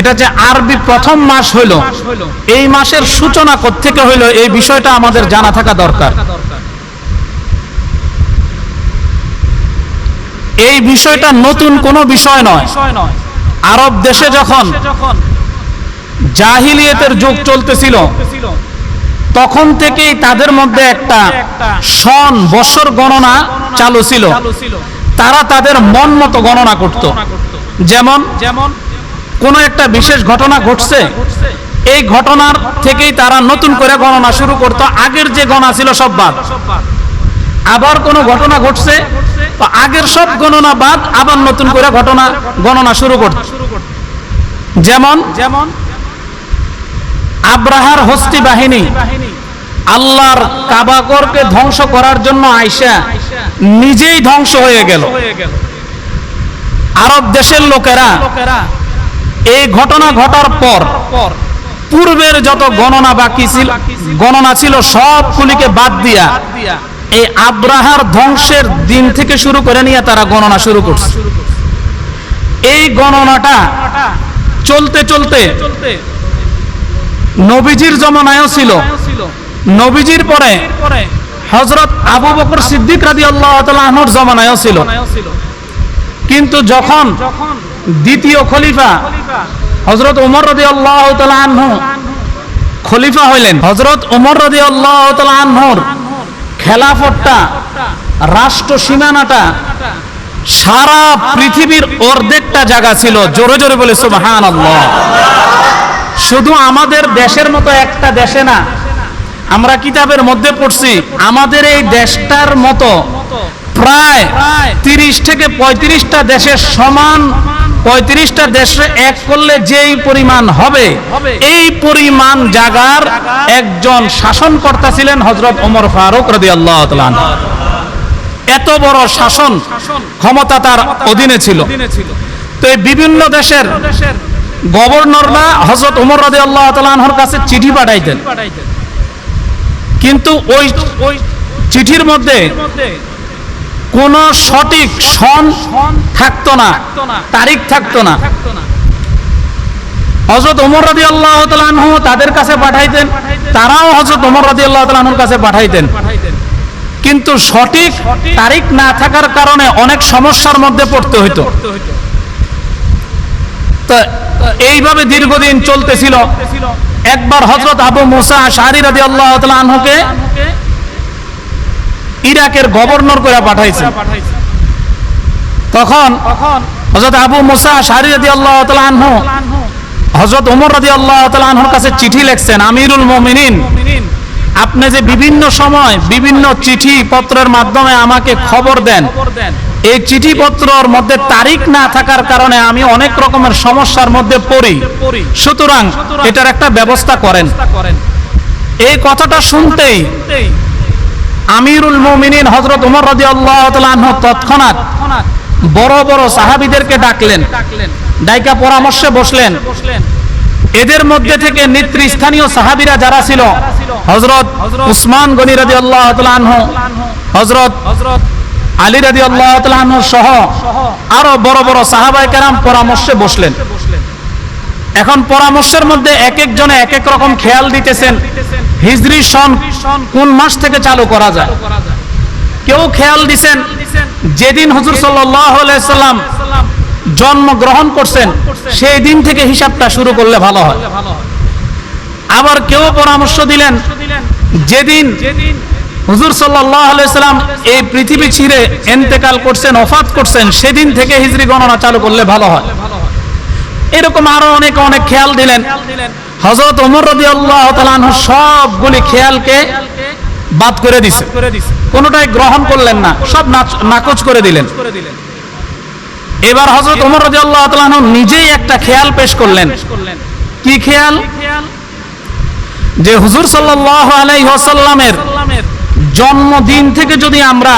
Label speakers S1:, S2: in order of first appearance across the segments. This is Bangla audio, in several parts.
S1: এটা যে আরবি প্রথম মাস হইল, এই মাসের সূচনা থেকে হইল, এই বিষয়টা আমাদের জানা থাকা দরকার। এই বিষয়টা নতুন কোনো বিষয় নয়। আরব দেশে যখন জাহিলিয়তের যুগ চলতেছিল, তখন থেকেই তাদের মধ্যে একটা সন বছর গণনা চালু ছিল। তারা তাদের মন মতো গণনা করত। যেমন
S2: যেমন
S1: কোনো একটা বিশেষ ঘটনা ঘটছে, এই ঘটনার থেকেই তারা নতুন করে গণনা শুরু করত। আগের যে গণনা ছিল সব বাদ। আবার কোনো ঘটনা ঘটছে আগের সব গণনা বাদ, আবার নতুন করে ঘটনা, গণনা শুরু করত। যেমন
S2: যেমন
S1: আব্রাহার হস্তি বাহিনী, আল্লাহর কাবাগরকে ধ্বংস করার জন্য আইসা নিজেই ধ্বংস হয়ে গেল। আরব দেশের লোকেরা এই ঘটনা ঘটার পর
S2: পর
S1: পূর্বের যত গণনা বাকি ছিল, গণনা ছিল, সবগুলিকে বাদ দিয়া এই আব্রাহার ধ্বংসের দিন থেকে শুরু করে নিয়ে তারা গণনা শুরু করছে। এই গণনাটা চলতে চলতে নবীজির জমানায়ও ছিল। নবীজির পরে হজরত আবু বকর সিদ্দিক রাদি আল্লাহ জমানায়ও ছিল। কিন্তু যখন দ্বিতীয় খলিফা হজরত উমর রদি আল্লাহ খলিফা হইলেন হজরত উমর রদি আল্লাহ তালাহর খেলাফতটা, রাষ্ট্র সীমানাটা, সারা পৃথিবীর অর্ধেকটা জায়গা ছিল জোরে জোরে বলে সুবহান শুধু আমাদের দেশের মতো একটা দেশে না, আমরা কিতাবের মধ্যে পড়ছি, আমাদের এই দেশটার মতো প্রায় তিরিশ থেকে পঁয়ত্রিশটা দেশের সমান পঁয়ত্রিশটা দেশে এক করলে যেই পরিমাণ হবে এই পরিমাণ জাগার একজন শাসনকর্তা ছিলেন হজরত ওমর ফারুক রদি আল্লাহ এত বড় শাসন ক্ষমতা তার অধীনে ছিল। তো এই বিভিন্ন দেশের গভর্নররা হজরত উমর রাজি আল্লাহ তালাহর কাছে চিঠি পাঠাইতেন। কিন্তু ওই
S2: ওই
S1: চিঠির মধ্যে কোন সঠিক সন থাকতো না তারিখ থাকতো না। হজরত উমর রাজি আল্লাহ তাদের কাছে পাঠাইতেন তারাও হজরত উমর রাজি আল্লাহ কাছে পাঠাইতেন। কিন্তু সঠিক তারিখ না থাকার কারণে অনেক সমস্যার মধ্যে পড়তে হইতো। তো এইভাবে দীর্ঘদিন চলতেছিল। একবার হজরত আবু মুসা শাহরি রাজি আল্লাহ আনহুকে ইরাকের গভর্নর করে পাঠাইছে। তখন হজরত আবু মুসা শাহরি রাজি আল্লাহ আনহু। হজরত ওমর রাজি আল্লাহ আনহুর কাছে চিঠি লিখছেন আমিরুল মোমিনিন আপনি যে বিভিন্ন সময় বিভিন্ন চিঠি পত্রের মাধ্যমে আমাকে খবর দেন এই চিঠিপত্রর মধ্যে তারিখ না থাকার কারণে আমি অনেক রকমের সমস্যার মধ্যে পড়ি। সুতরাং এটার একটা ব্যবস্থা করেন। এই কথাটা শুনতেই আমিরুল মোমিনিন হজরত উমর রাজি আল্লাহ তৎক্ষণাৎ বড় বড় সাহাবিদেরকে ডাকলেন। ডাইকা পরামর্শে বসলেন। এদের মধ্যে থেকে নেতৃস্থানীয় সাহাবিরা যারা ছিল হজরত উসমান গনি রাজি আল্লাহ হজরত আলী রাজি আল্লাহ সহ আরও বড় বড় সাহাবাই কেরাম পরামর্শে বসলেন। এখন পরামর্শের মধ্যে এক একজনে এক এক রকম খেয়াল দিতেছেন, হিজরি সন কোন মাস থেকে চালু করা যায়? কেউ খেয়াল দিছেন, যেদিন হুজুর সাল্লাম জন্ম গ্রহণ করছেন, সেই দিন থেকে হিসাবটা শুরু করলে ভালো হয়। আবার কেউ পরামর্শ দিলেন, যেদিন হুজুর সাল্লাম এই পৃথিবী ছিঁড়ে এন্তেকাল করছেন অফাত করছেন, সেদিন থেকে হিজরি গণনা চালু করলে ভালো হয়। এরকম আরও অনেক অনেক খেয়াল দিলেন। হজরত ওমর রদি আল্লাহ সবগুলি খেয়ালকে বাদ করে দিছে। কোনোটাই গ্রহণ করলেন না, সব নাকচ করে দিলেন। এবার হজরত ওমর রদি আল্লাহ নিজেই একটা খেয়াল পেশ করলেন। কি খেয়াল? যে হুজুর সাল্লাহ আলাইসাল্লামের
S2: সাল্লামের
S1: জন্মদিন থেকে যদি আমরা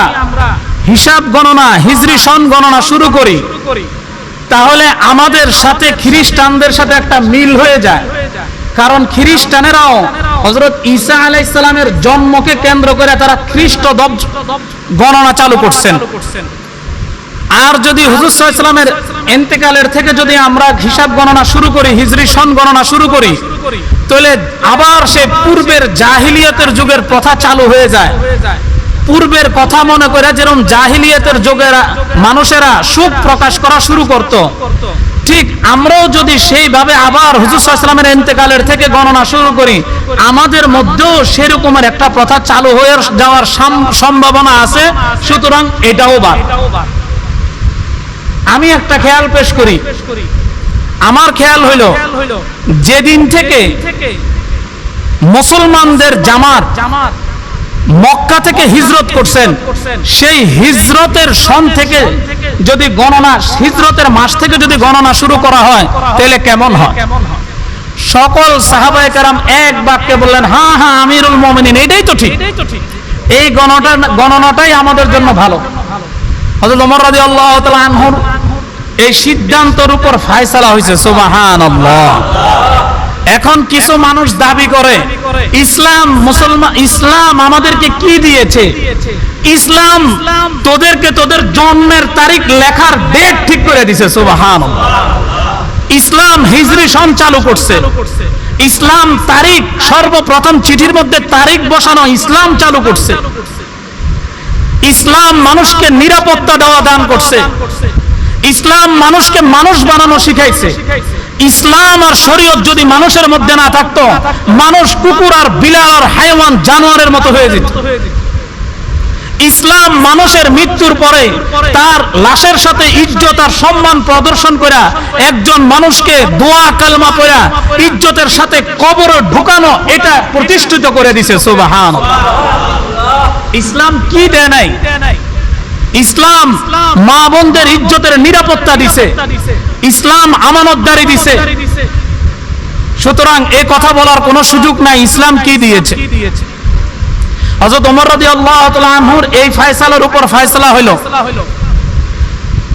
S1: হিসাব গণনা, হিজরি সন গণনা শুরু করি তাহলে আমাদের সাথে খ্রিস্টানদের সাথে একটা মিল হয়ে যায়। কারণ খ্রিস্টানেরাও হজরত ঈসা আলাইসালামের জন্মকে কেন্দ্র করে তারা খ্রিস্ট গণনা চালু করছেন। আর যদি হুজুর সাল্লামের
S2: সাল্লামের
S1: এন্তেকালের থেকে যদি আমরা হিসাব গণনা শুরু করি, হিজরি সন গণনা শুরু করি, তাহলে আবার সে পূর্বের জাহিলিয়তের যুগের প্রথা চালু হয়ে যায়। পূর্বের কথা মনে করে যেরকম জাহিলিয়াতের যুগের মানুষেরা সুখ প্রকাশ করা শুরু করত। ঠিক আমরাও যদি সেইভাবে আবার হুজুর সাল্লামের এন্তেকালের থেকে গণনা শুরু করি, আমাদের মধ্যেও সেরকমের একটা প্রথা চালু হয়ে যাওয়ার সম্ভাবনা আছে, সুতরাং এটাও বাদ। আমি একটা খেয়াল পেশ করি। আমার খেয়াল হইল, যেদিন থেকে মুসলমানদের জামাত জামাত মক্কা থেকে হিজরত করছেন। সেই হিজরতের সন থেকে যদি গণনা হিজরতের মাস থেকে যদি গণনা শুরু করা হয় তাহলে কেমন হয়? সকল সাহাবায়ে কেরাম এক বাক্যে বললেন হ্যাঁ হ্যাঁ আমিরুল মোমিনিন। এটাই তো ঠিক। এই গণনা গণনাটাই আমাদের জন্য ভালো। হযরত ওমর রাদিয়াল্লাহু তাআলা এই সিদ্ধান্তের উপর ফায়সালা হয়েছে সুবহানাল্লাহ। এখন কিছু মানুষ দাবি করে, ইসলাম মুসলমান, ইসলাম আমাদেরকে কি দিয়েছে? ইসলাম তোদেরকে তোদের জন্মের তারিখ লেখার ডেট ঠিক করে দিছে, সুবহানাল্লাহ। ইসলাম হিজরি সন চালু করছে। ইসলাম তারিখ সর্বপ্রথম চিঠির মধ্যে তারিখ বসানো ইসলাম চালু করছে। ইসলাম মানুষকে নিরাপত্তা দেওয়া দান করছে। ইসলাম মানুষকে মানুষ বানানো শিখাইছে। ইসলাম আর শরীয়ত যদি মানুষের মধ্যে না থাকতো, মানুষ কুকুর আর বিলাল আর হাইওয়ান জানোয়ারের মতো হয়ে যেত। ইসলাম মানুষের মৃত্যুর পরে তার লাশের সাথে ইজ্জত আর সম্মান প্রদর্শন করা একজন মানুষকে দোয়া কালমা পড়া ইজ্জতের সাথে কবরে ঢুকানো এটা প্রতিষ্ঠিত করে দিছে সুবাহান ইসলাম কি দেয় নাই? ইসলাম মা বোনদের ইজ্জতের নিরাপত্তা দিছে। ইসলাম আমানতদারি দিছে। সুতরাং এ কথা বলার কোনো সুযোগ নাই, ইসলাম কি দিয়েছে? হযরত ওমর রাদিয়াল্লাহু এই ফয়সালার উপর ফয়সালা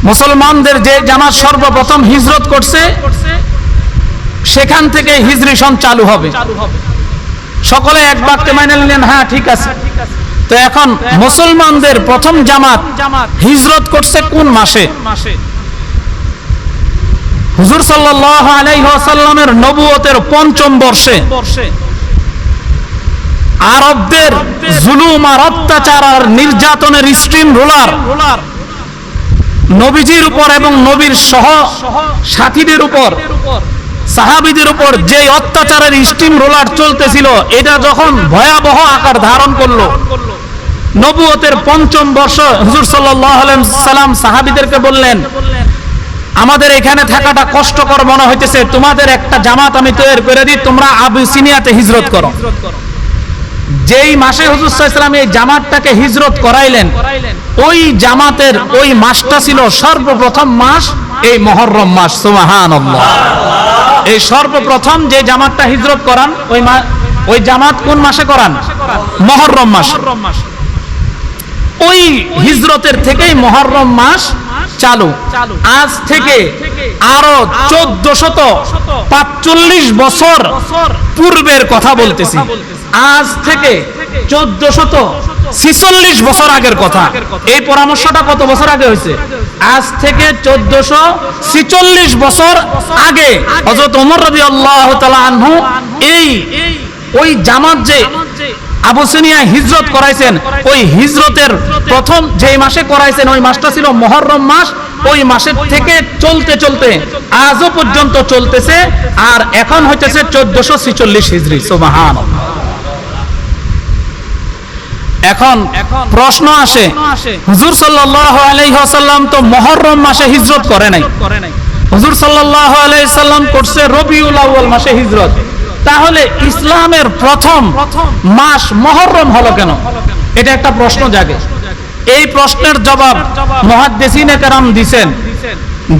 S1: মুসলমানদের যে জামাত সর্বপ্রথম হিজরত করছে, সেখান থেকে হিজরি সন চালু হবে। সকলে এক বাক্যে মাইনে নিলেন হ্যাঁ ঠিক আছে। তো এখন মুসলমানদের প্রথম জামাত হিজরত করছে কোন মাসে? হুজুর আলাইহি নবুয়তের পঞ্চম বর্ষে। আরবদের জুলুম আর অত্যাচার আর নির্যাতনের স্ট্রিম রোলার। নবীজির উপর এবং নবীর সহ সাথীদের উপর, সাহাবিদের উপর যে অত্যাচারের স্টিম রোলার চলতেছিল, এটা যখন ভয়াবহ আকার ধারণ করল নবুয়তের পঞ্চম বর্ষ হুজুর সাল্লাম সাহাবিদেরকে বললেন, আমাদের এখানে থাকাটা কষ্টকর মনে হইতেছে। তোমাদের একটা জামাত আমি তৈরি করে দিই, তোমরা আবু সিনিয়াতে হিজরত করো। যেই মাসে হুজুর সাল্লাম এই জামাতটাকে হিজরত করাইলেন, ওই জামাতের ওই মাসটা ছিল সর্বপ্রথম মাস এই মহররম মাস, সুবহানাল্লাহ। এই সর্বপ্রথম যে জামাতটা হিজরত করান, ওই ওই জামাত কোন মাসে করান? মহররম মাস। ওই হিজরতের থেকেই মহররম মাস চালু। আজ থেকে আরও চোদ্দ শত পাঁচচল্লিশ বছর পূর্বের কথা বলতেছি। আজ থেকে চোদ্দ শত ছিচল্লিশ বছর আগের কথা। এই পরামর্শটা কত বছর আগে হয়েছে? আজ থেকে চোদ্দশো ছিচল্লিশ বছর আগে। হজরত ওমর রবি আল্লাহ আনহু এই ওই জামাত যে আবুসিনিয়া হিজরত করাইছেন। ওই হিজরতের প্রথম যেই মাসে করাইছেন, ওই মাসটা ছিল মহরম মাস। ওই মাসের থেকে চলতে চলতে আজও পর্যন্ত চলতেছে। আর এখন হইতেছে চোদ্দশো ছিচল্লিশ হিজড়ি সোমাহান এখন প্রশ্ন আসে, হুজুর ওয়াসাল্লাম তো মুহররম মাসে হিজরত করে নাই। হুজুর সাল্লাল্লাহু আলাইহি সাল্লাম করছে রবিউল আউয়াল মাসে হিজরত। তাহলে ইসলামের প্রথম মাস মুহররম হলো কেন? এটা একটা প্রশ্ন জাগে। এই প্রশ্নের জবাব মুহাদ্দিসিনে কেরাম দিবেন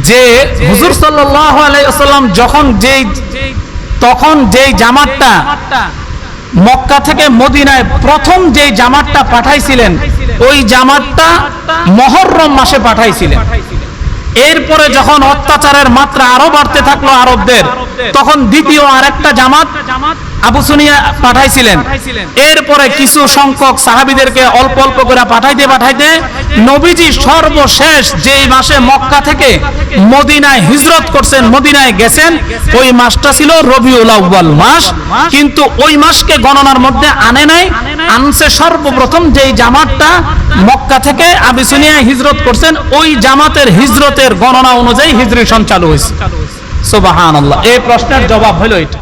S1: যে হুজুর সাল্লাল্লাহু আলাইহি যখন যেই তখন যেই জামাতটা মক্কা থেকে মদিনায় প্রথম যে জামাতটা পাঠাইছিলেন ওই জামাতটা মহররম মাসে পাঠাইছিলেন। এরপরে যখন অত্যাচারের মাত্রা আরও বাড়তে থাকল আরবদের তখন দ্বিতীয় আরেকটা জামাত আবু সুনিয়া পাঠাইছিলেন। এরপরে কিছু সংখ্যক সাহাবিদেরকে অল্প অল্প করে পাঠাইতে পাঠাইতে নবীজি সর্বশেষ যেই মাসে মক্কা থেকে মদিনায় হিজরত করছেন মদিনায় গেছেন ওই মাসটা ছিল রবিউল আউ্বাল মাস। কিন্তু ওই মাসকে গণনার মধ্যে আনে নাই আনছে সর্বপ্রথম যেই জামাতটা মক্কা থেকে আবিসিনিয়ায় হিজরত করছেন ওই জামাতের হিজরতের গণনা অনুযায়ী হিজরি সন চালু হয়েছে। সুবাহান এই প্রশ্নের জবাব হলো এটা।